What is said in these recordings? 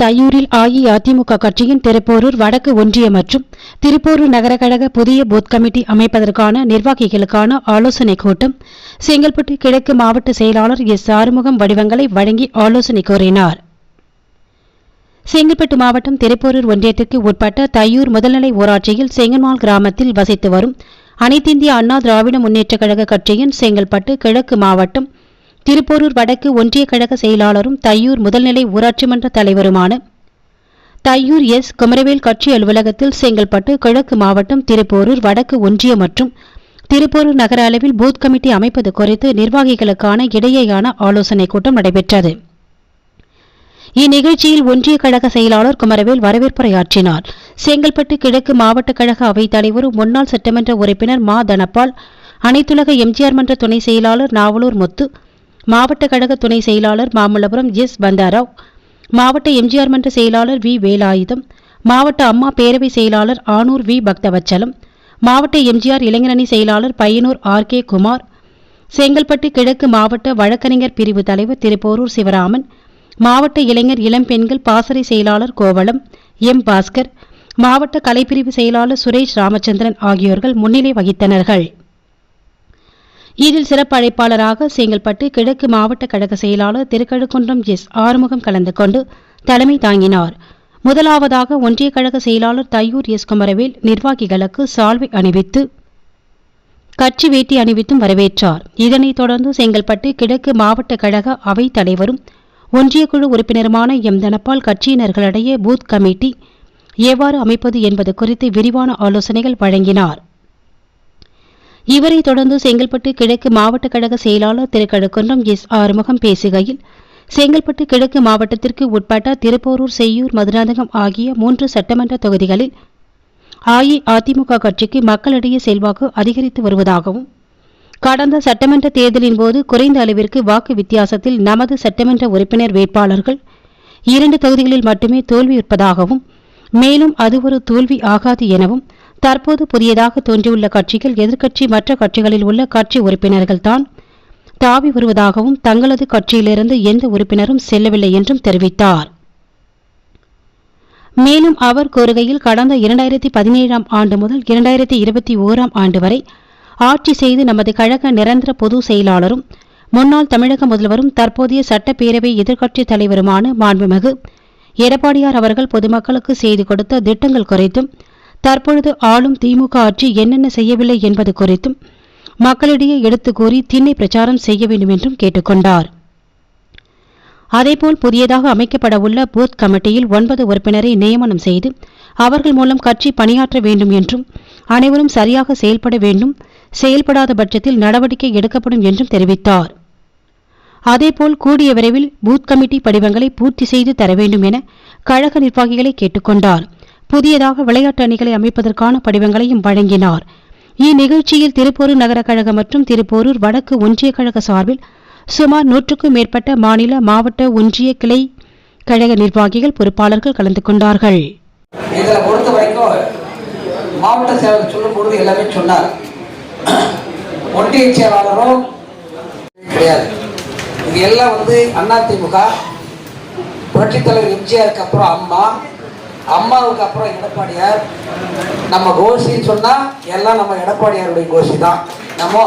தையூரில் அஇஅதிமுக கட்சியின் திருப்போரூர் வடக்கு ஒன்றிய மற்றும் திருப்போரூர் நகர கழக புதிய பூத் கமிட்டி அமைப்பதற்கான நிர்வாகிகளுக்கான ஆலோசனைக் கூட்டம். செங்கல்பட்டு கிழக்கு மாவட்ட செயலாளர் எஸ் ஆறுமுகம் வடிவங்களை வழங்கி ஆலோசனை கூறினார். செங்கல்பட்டு மாவட்டம் திருப்போரூர் ஒன்றியத்திற்கு உட்பட்ட தையூர் முதல்நிலை ஊராட்சியில் செங்கன்மால் கிராமத்தில் வசித்து வரும் அனைத்திந்திய அண்ணா திராவிட முன்னேற்றக் கழக கட்சியின் செங்கல்பட்டு கிழக்கு மாவட்டம் திருப்போரூர் வடக்கு ஒன்றிய கழக செயலாளரும் தையூர் முதல்நிலை ஊராட்சி மன்ற தலைவருமான தையூர் எஸ். குமரவேல் கட்சி அலுவலகத்தில் செங்கல்பட்டு கிழக்கு மாவட்டம் திருப்போரூர் வடக்கு ஒன்றிய மற்றும் திருப்போரூர் நகர அளவில் பூத் கமிட்டி அமைப்பது குறித்து நிர்வாகிகளுக்கான இடையேயான ஆலோசனைக் கூட்டம் நடைபெற்றது. இந்நிகழ்ச்சியில் ஒன்றிய கழக செயலாளர் குமரவேல் வரவேற்புரையாற்றினார். செங்கல்பட்டு கிழக்கு மாவட்ட கழக அவைத் தலைவரும் முன்னாள் சட்டமன்ற உறுப்பினர் மா. தனபால் அனைத்துலக எம்ஜிஆர் மன்ற துணை செயலாளர் நாவலூர் முத்து மாவட்ட கழக துணை செயலாளர் மாமல்லபுரம் எஸ். பந்தாராவ் மாவட்ட எம்ஜிஆர் மன்ற செயலாளர் வி. வேலாயுதம் மாவட்ட அம்மா பேரவை செயலாளர் ஆனூர் வி. பக்தவச்சலம் மாவட்ட எம்ஜிஆர் இளைஞரணி செயலாளர் பையனூர் ஆர். கே. குமார் செங்கல்பட்டு கிழக்கு மாவட்ட வழக்கறிஞர் பிரிவு தலைவர் திருப்போரூர் சிவராமன் மாவட்ட இளைஞர் இளம்பெண்கள் பாசறை செயலாளர் கோவளம் எம். பாஸ்கர் மாவட்ட கலைப்பிரிவு செயலாளர் சுரேஷ் ராமச்சந்திரன் ஆகியோர்கள் முன்னிலை வகித்தனர்கள். இதில் சிறப்பு அழைப்பாளராக செங்கல்பட்டு கிழக்கு மாவட்ட கழக செயலாளர் திருக்கழுக்குன்றம் எஸ். ஆறுமுகம் கலந்து கொண்டு தலைமை தாங்கினார். முதலாவதாக ஒன்றிய கழக செயலாளர் தையூர் எஸ். குமரவேல் நிர்வாகிகளுக்கு சால்வை அணிவித்து கட்சி வேட்டி அணிவித்தும் வரவேற்றார். இதனைத் தொடர்ந்து செங்கல்பட்டு கிழக்கு மாவட்ட கழக அவைத் தலைவரும் ஒன்றிய குழு உறுப்பினருமான எம். தனபால் கட்சியினர்களிடையே பூத் கமிட்டி எவ்வாறு அமைப்பது என்பது குறித்து விரிவான ஆலோசனைகள் வழங்கினார். இவரை தொடர்ந்து செங்கல்பட்டு கிழக்கு மாவட்ட கழக செயலாளர் திரு. கழுக்குன்றம் எஸ். ஆறுமுகம் பேசுகையில் செங்கல்பட்டு கிழக்கு மாவட்டத்திற்கு உட்பட்ட திருப்போரூர் செய்யூர் மதுராந்தகம் ஆகிய மூன்று சட்டமன்ற தொகுதிகளில் அஇஅதிமுக கட்சிக்கு மக்களிடையே செல்வாக்கு அதிகரித்து வருவதாகவும் கடந்த சட்டமன்ற தேர்தலின் போது குறைந்த அளவிற்கு வாக்கு வித்தியாசத்தில் நமது சட்டமன்ற உறுப்பினர் வேட்பாளர்கள் இரண்டு தொகுதிகளில் மட்டுமே தோல்வியுற்பதாகவும் மேலும் அது ஒரு தோல்வி ஆகாது எனவும் தற்போது புதியதாக தோன்றியுள்ள கட்சிகள் எதிர்க்கட்சி மற்ற கட்சிகளில் உள்ள கட்சி உறுப்பினர்கள் தான் தாவி வருவதாகவும் தங்களது கட்சியிலிருந்து எந்த உறுப்பினரும் செல்லவில்லை என்றும் தெரிவித்தார். மேலும் அவர் கூறுகையில் கடந்த இரண்டாயிரத்தி பதினேழாம் ஆண்டு முதல் இரண்டாயிரத்தி இருபத்தி ஓராம் ஆண்டு வரை ஆட்சி செய்து நமது கழக நிரந்தர பொது செயலாளரும் முன்னாள் தமிழக முதல்வரும் தற்போதைய சட்டப்பேரவை எதிர்க்கட்சித் தலைவருமான மாண்புமிகு எடப்பாடியார் அவர்கள் பொதுமக்களுக்கு செய்து கொடுத்த திட்டங்கள் குறித்தும் தற்பொழுது ஆளும் திமுக ஆட்சி என்னென்ன செய்யவில்லை என்பது குறித்தும் மக்களிடையே எடுத்துக் கூறி திண்ணை பிரச்சாரம் செய்ய வேண்டும் என்றும் கேட்டுக்கொண்டார். அதேபோல் புதியதாக அமைக்கப்படவுள்ள பூத் கமிட்டியில் ஒன்பது உறுப்பினரை நியமனம் செய்து அவர்கள் மூலம் கட்சி பணியாற்ற வேண்டும் என்றும் அனைவரும் சரியாக செயல்பட வேண்டும் செயல்படாத பட்சத்தில் நடவடிக்கை எடுக்கப்படும் என்றும் தெரிவித்தார். அதேபோல் கூடிய விரைவில் பூத் கமிட்டி படிவங்களை பூர்த்தி செய்து தர வேண்டும் என கழக நிர்வாகிகளை கேட்டுக்கொண்டார். புதியதாக விளையாட்டு அணிகளை அமைப்பதற்கான படிவங்களையும் வழங்கினார். இந்நிகழ்ச்சியில் திருப்போரூர் நகர கழகம் மற்றும் திருப்போரூர் வடக்கு ஒன்றிய கழக சார்பில் சுமார் நூற்றுக்கும் மேற்பட்ட மாநில மாவட்ட ஒன்றிய கிளை கழக நிர்வாகிகள் பொறுப்பாளர்கள் கலந்து கொண்டார்கள். இதில் பொறுத்த வரைக்கும் மாவட்ட செயலர் சொல்லும் பொழுது எல்லாமே சொன்னார். ஒன்றிய செயலாளரும் கிடையாது. இது எல்லாம் வந்து அதிமுக புரட்சித்தலைவர் எம்ஜிஆருக்கு அப்புறம் அம்மா அம்மாவுக்கு அப்புறம் எடப்பாடியார். நம்ம கோஷின்னு சொன்னா எல்லாம் நம்ம எடப்பாடியாருடைய கோஷி தான். நம்ம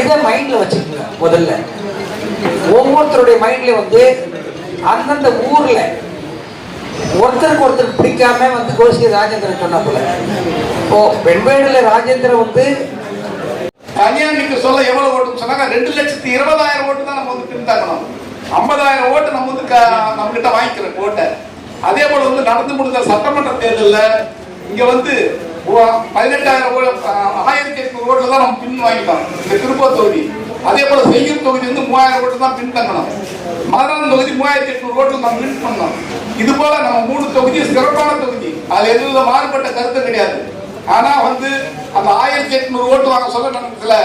இதை மைண்ட்ல வச்சுக்கோங்க முதல்ல. ஒவ்வொருத்தருடைய மைண்ட்ல வந்து அந்தந்த ஊர்ல ஒருத்தருக்கு ஒருத்தர் பிடிக்காம வந்து கோஷி ராஜேந்திரன் சொன்ன போல. இப்போ வெண்பேடுல ராஜேந்திரன் வந்து தனியா நீங்க சொல்ல எவ்வளவு ஓட்டுன்னு சொன்னாங்க? ரெண்டு லட்சத்தி இருபதாயிரம் ஓட்டு தான் நம்ம வந்து பின்தாங்கணும் ஐம்பதாயிரம் ஓட்டு நம்ம வந்து நம்மகிட்ட நம்ம வாங்கிக்கிறோம் ஓட்டை அதே போல வந்து நடந்து முடிந்த சட்டமன்ற தேர்தலில் இங்க வந்து பதினெட்டாயிரம் ஆயிரத்தி எட்நூறு ஓட்டுல தான் நம்ம பின் வாங்கிட்டோம். இந்த திருப்பூர் தொகுதி. அதே போல செய்யும் தொகுதி வந்து மூவாயிரம் ஓட்டு தான் பின் தங்கணும். மதுராந்தகம் தொகுதி மூவாயிரத்தி எட்நூறு ஓட்டு நம்ம வின் பண்ணோம். இது போல நம்ம மூணு தொகுதி சிறப்பான தொகுதி. அது எதுவும் மாறுபட்ட கருத்து கிடையாது. ஆனா வந்து அந்த ஆயிரத்தி எட்நூறு ஓட்டு வாங்க சொல்ல நமக்கு சில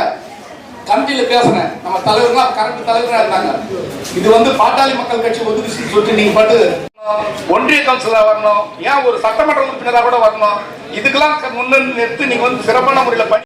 கமிட்டியில பேசினேன். நம்ம தலைவர்களா கரண்ட் தலைவராக இருந்தாங்க. இது வந்து பாட்டாளி மக்கள் கட்சி ஒதுக்குச்சுன்னு சொல்லிட்டு நீங்க பாட்டு ஒன்றிய கவுன்சிலா வரணும். ஏன் ஒரு சட்டமன்ற உறுப்பினராக கூட வரணும். இதுக்கெல்லாம் முன்னிறுத்தி நீங்க வந்து சிறப்பான முறையில் பண்ணி